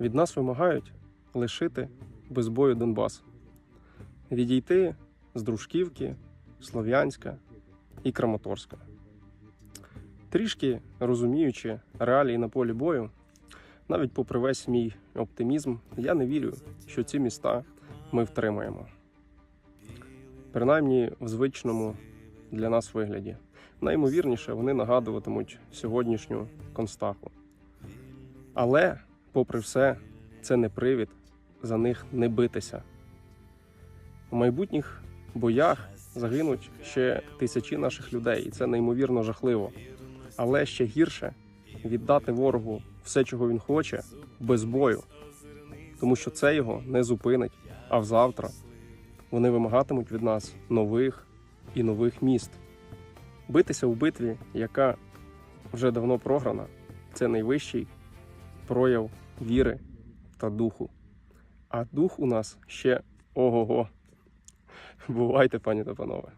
Від нас вимагають лишити без бою Донбас, відійти з Дружківки, Слов'янська і Краматорська. Трішки розуміючи реалії на полі бою, навіть попри весь мій оптимізм, я не вірю, що ці міста ми втримаємо. Принаймні в звичному для нас вигляді. Найімовірніше, вони нагадуватимуть сьогоднішню Констаху. Але, попри все, це не привід за них не битися. У майбутніх боях загинуть ще тисячі наших людей, і це неймовірно жахливо. Але ще гірше віддати ворогу все, чого він хоче, без бою, тому що це його не зупинить. А взавтра вони вимагатимуть від нас нових і нових міст. Битися в битві, яка вже давно програна, це найвищий прояв віри та духу. А дух у нас ще ого-го. Бувайте, пані та панове.